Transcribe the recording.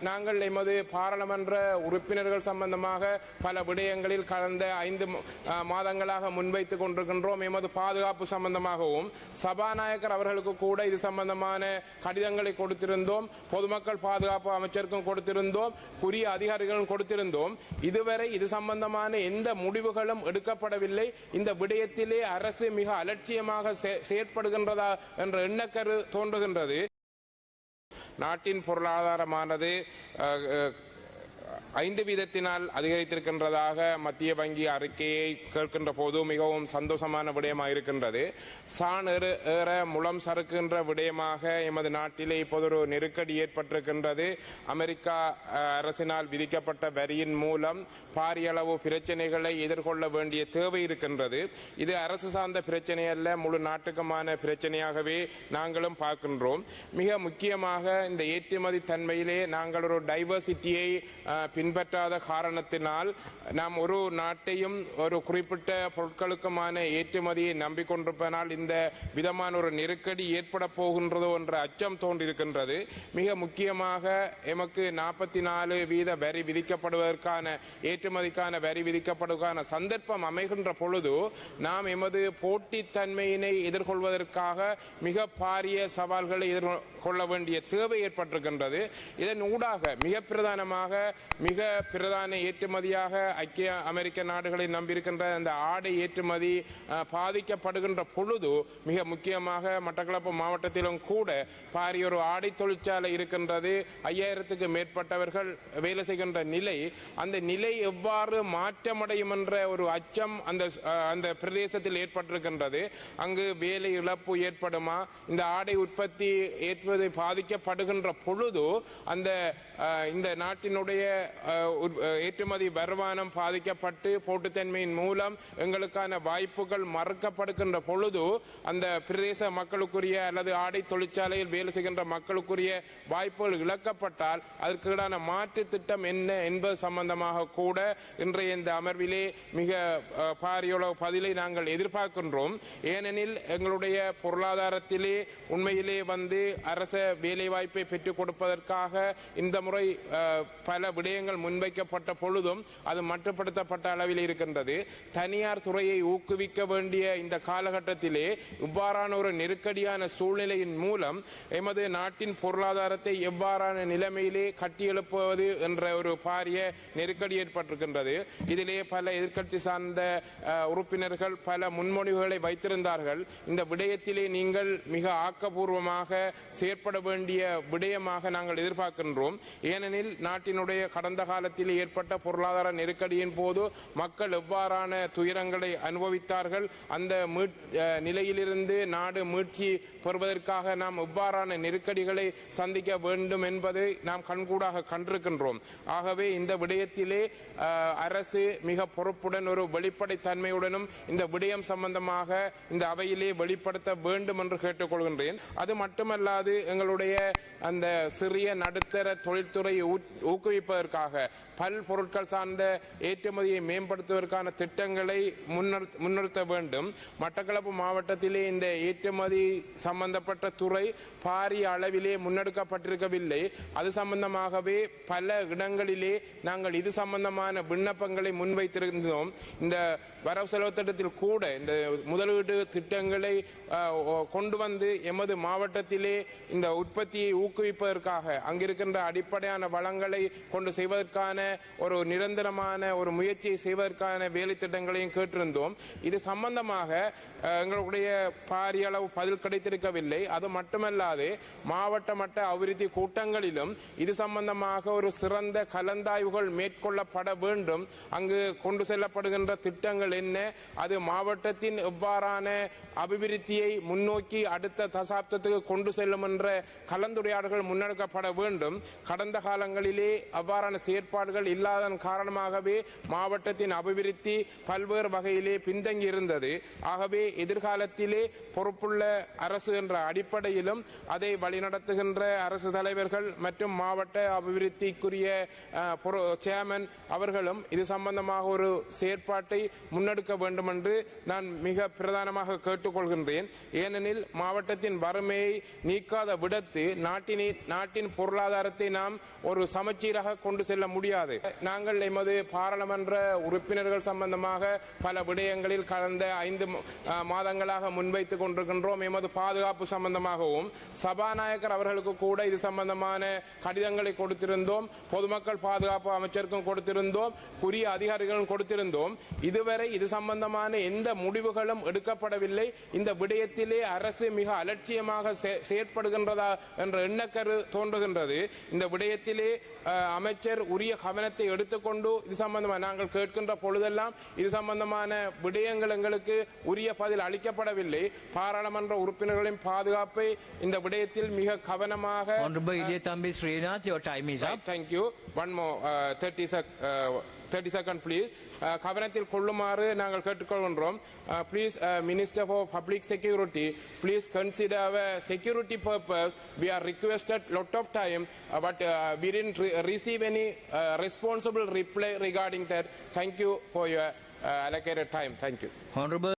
நாங்கள் எமது பாராளுமன்ற உறுப்பினர்கள் சம்பந்தமாக பல விடயங்களில் கடந்த ஐந்து மாதங்களாக முன்வைத்துக் கொண்டிருக்கின்றோம். எமது பாதுகாப்பு சம்பந்தமாகவும் சபாநாயகர் அவர்களுக்கு கூட இது சம்பந்தமான கடிதங்களை கொடுத்திருந்தோம். பொதுமக்கள் பாதுகாப்பு அமைச்சருக்கும் கொடுத்திருந்தோம். புரிய அதிகாரிகளும் கொடுத்திருந்தோம். இதுவரை இது சம்பந்தமான எந்த முடிவுகளும் எடுக்கப்படவில்லை. இந்த விடயத்திலே அரசு மிக அலட்சியமாக செ- செயற்படுகின்றதா என்ற எண்ணக்கரு தோன்றுகின்றது. நாட்டின் பொருளாதாரமானது ஐந்து வீதத்தினால் அதிகரித்திருக்கின்றதாக மத்திய வங்கி அறிக்கையை கேட்கின்ற போது மிகவும் சந்தோஷமான விடயமாக இருக்கின்றது சான் ஏற முளம் சறுக்கின்ற விடயமாக எமது நாட்டிலே இப்போது ஒரு நெருக்கடி ஏற்பட்டிருக்கின்றது. அமெரிக்கா அரசினால் விதிக்கப்பட்ட வரியின் மூலம் பாரிய அளவு பிரச்சனைகளை எதிர்கொள்ள வேண்டிய தேவை இருக்கின்றது. இது அரசு சார்ந்த பிரச்சனை அல்ல முழு நாட்டுக்குமான பிரச்சனையாகவே நாங்களும் பார்க்கின்றோம். மிக முக்கியமாக இந்த ஏற்றுமதி தன்மையிலே நாங்கள் ஒரு டைவர்சிட்டியை பின்பற்றாத காரணத்தினால் நாம் ஒரு நாட்டையும் ஒரு குறிப்பிட்ட பொருட்களுக்குமான ஏற்றுமதியை நம்பிக்கொண்டிருப்பதனால் இந்த விதமான ஒரு நெருக்கடி ஏற்பட போகின்றதோ என்ற அச்சம் தோன்றியிருக்கின்றது. மிக முக்கியமாக எமக்கு நாற்பத்தி நாலு வீத வரி விதிக்கப்படுவதற்கான ஏற்றுமதிக்கான வரி விதிக்கப்படுவதற்கான சந்தர்ப்பம் அமைகின்ற பொழுது நாம் எமது போட்டித்தன்மையினை எதிர்கொள்வதற்காக மிக பாரிய சவால்களை எதிர்கொள்ள வேண்டிய தேவை ஏற்பட்டிருக்கின்றது. இதன் ஊடாக மிக பிரதானமாக மிக பிரதான ஏற்றுமதியாக ஐக்கிய அமெரிக்க நாடுகளை நம்பியிருக்கின்ற அந்த ஆடை ஏற்றுமதி பாதிக்கப்படுகின்ற பொழுது மிக முக்கியமாக மட்டக்களப்பு மாவட்டத்திலும் கூட பாரிய ஒரு ஆடை தொழிற்சாலை இருக்கின்றது. ஐயாயிரத்துக்கு மேற்பட்டவர்கள் வேலை செய்கின்ற நிலை. அந்த நிலை எவ்வாறு மாற்றமடையும் என்ற ஒரு அச்சம் அந்த அந்த பிரதேசத்தில் ஏற்பட்டிருக்கின்றது. அங்கு வேலை இழப்பு ஏற்படுமா? இந்த ஆடை உற்பத்தி ஏற்பது பாதிக்கப்படுகின்ற பொழுது அந்த இந்த நாட்டினுடைய ஏற்றுமதி வருமானம் பாதிக்கப்பட்டு போட்டுத்தன்மையின் மூலம் எங்களுக்கான வாய்ப்புகள் மறுக்கப்படுகின்ற பொழுது அந்த பிரதேச மக்களுக்குரிய அல்லது ஆடை தொழிற்சாலையில் வேலை செய்கின்ற மக்களுக்குரிய வாய்ப்புகள் இழக்கப்பட்டால் அதற்கான மாற்று திட்டம் என்ன என்பது சம்பந்தமாக கூட இன்றைய இந்த அமர்விலே மிக அஹ், பாரியளவு பதிலை நாங்கள் எதிர்பார்க்கின்றோம். ஏனெனில் எங்களுடைய பொருளாதாரத்திலே உண்மையிலே வந்து அரச வேலைவாய்ப்பை பெற்றுக் கொடுப்பதற்காக இந்த முறை பல விடயங்கள் முன்வைக்கப்பட்ட பொழுதும் அது மட்டுப்படுத்தப்பட்ட அளவில் இருக்கின்றது. தனியார் துறையை ஊக்குவிக்க வேண்டிய இந்த காலகட்டத்திலே இவ்வாறான ஒரு நெருக்கடியான சூழ்நிலையின் மூலம் எமது நாட்டின் பொருளாதாரத்தை எவ்வாறான நிலைமையிலே கட்டியெழுப்புவது என்ற ஒரு பாரிய நெருக்கடி ஏற்பட்டிருக்கின்றது. இதிலே பல எதிர்க்கட்சி சார்ந்த உறுப்பினர்கள் பல முன்மொழிவுகளை வைத்திருந்தார்கள். இந்த விடயத்திலே நீங்கள் மிக ஆக்கப்பூர்வமாக செயற்பட வேண்டிய விடயமாக நாங்கள் எதிர்பார்க்கின்றோம். ஏனெனில் நாட்டினுடைய கடந்த காலத்தில் ஏற்பட்ட பொருளாதார நெருக்கடியின் போது மக்கள் எவ்வாறான துயரங்களை அனுபவித்தார்கள்? அந்த நிலையிலிருந்து நாடு மீட்சி பெறுவதற்காக நாம் எவ்வாறான நெருக்கடிகளை சந்திக்க வேண்டும் என்பதை நாம் கண்கூடாக கண்டிருக்கின்றோம். ஆகவே இந்த விடயத்திலே அரசு மிக பொறுப்புடன் ஒரு வெளிப்படைத்தன்மையுடனும் இந்த விடயம் சம்பந்தமாக இந்த அவையிலே வெளிப்படுத்த வேண்டும் என்று கேட்டுக்கொள்கின்றேன். அது மட்டுமல்லாது எங்களுடைய அந்த சிறிய நடுத்தர தொழில்துறையை ஊக்குவிப்பதற்காக ஊக்குவிப்பதற்காக பல் பொருட்கள் சார்ந்த ஏற்றுமதியை மேம்படுத்துவதற்கான திட்டங்களை முன்னிறுத்த வேண்டும். மட்டக்களப்பு மாவட்டத்திலே இந்த ஏற்றுமதி சம்பந்தப்பட்ட துறை பாரிய அளவிலே முன்னெடுக்கப்பட்டிருக்கவில்லை. அது சம்பந்தமாகவே பல இடங்களிலே நாங்கள் இது சம்பந்தமான விண்ணப்பங்களை முன்வைத்திருந்தோம். இந்த வரவு செலவு திட்டத்தில் கூட இந்த முதலீடு திட்டங்களை கொண்டு வந்து எமது மாவட்டத்திலே இந்த உற்பத்தியை ஊக்குவிப்பதற்காக அங்கிருக்கின்ற அடிப்படையான வளங்களை கொண்டு செய்வதற்கான ஒரு நிரந்தரமான ஒரு முயற்சியை செய்வதற்கான வேலை திட்டங்களையும் கேட்டிருந்தோம். இது சம்பந்தமாக எங்களுடைய பாரிய அளவு பதில் கிடைத்திருக்கவில்லை. அது மட்டுமல்லாது மாவட்ட மட்ட அபிவிருத்தி கூட்டங்களிலும் இது சம்பந்தமாக ஒரு சிறந்த கலந்தாய்வுகள் மேற்கொள்ளப்பட வேண்டும். அங்கு கொண்டு செல்லப்படுகின்ற திட்டங்கள் என்ன? அது மாவட்டத்தின் எவ்வாறான அபிவிருத்தியை முன்னோக்கி அடுத்த தசாப்தத்துக்கு கொண்டு செல்லும் என்ற கலந்துரையாடல்கள் முன்னெடுக்கப்பட வேண்டும். கடந்த காலங்களிலே அவ்வாறான செயற்பாடுகள் இல்லாதன் காரணமாகவே மாவட்டத்தின் அபிவிருத்தி பல்வேறு வகையிலே பின்தங்கி இருந்தது ஆகவே எதிர்காலத்திலே பொறுப்புள்ள அரசு என்ற அடிப்படையிலும் அதை வழிநடத்துகின்ற அரசு தலைவர்கள் மற்றும் மாவட்ட அபிவிருத்திக்குரிய சேர்மன் அவர்களும் இது சம்பந்தமாக ஒரு செயற்பாட்டை முன்னெடுக்க வேண்டும் என்று நான் மிக பிரதானமாக கேட்டுக்கொள்கின்றேன். ஏனெனில் மாவட்டத்தின் வறுமையை நீக்காத விடத்து நாட்டினை நாட்டின் பொருளாதாரத்தை நாம் ஒரு சமச்சீராக கொண்டு செல்ல முடியாது. நாங்கள் எமது பாராளுமன்ற உறுப்பினர்கள் சம்பந்தமாக பல விடயங்களில் கடந்த ஐந்து மாதங்களாக முன்வைத்துக் கொண்டிருக்கின்றோம். எமது பாதுகாப்பு சம்பந்தமாகவும் சபாநாயகர் அவர்களுக்கு கூட இது சம்பந்தமான கடிதங்களை கொடுத்திருந்தோம். பொதுமக்கள் பாதுகாப்பு அமைச்சருக்கும் கொடுத்திருந்தோம். புரிய அதிகாரிகளும் கொடுத்திருந்தோம். இதுவரை இது சம்பந்தமான எந்த முடிவுகளும் எடுக்கப்படவில்லை. இந்த விடயத்திலே அரசு மிக அலட்சியமாக செயற்படுகின்றதா என்ற எண்ணக்கரு தோன்றுகின்றது. இந்த விடயத்திலே அமைச்சர் அமைச்சர் உரிய கவனத்தை எடுத்துக்கொண்டு இது சம்பந்தமாக நாங்கள் கேட்கின்ற பொழுதெல்லாம் இது சம்பந்தமான விடயங்கள் எங்களுக்கு உரிய பதில் அளிக்கப்படவில்லை பாராளுமன்ற உறுப்பினர்களின் பாதுகாப்பை இந்த விடயத்தில் மிக கவனமாக Honorable Idiyatambi Srinath, your time is up. Right, thank you. One more, uh, 30 sec, uh, 30 second please. Uh, கவனத்தில் கொள்ளுமாறு நாங்கள் கேட்டுக்கொள்கின்றோம் please minister for public security please consider our security purpose we are requested lot of time uh, but uh, we didn't re- receive any uh, responsible reply regarding that thank you for your uh, allocated time thank you Honorable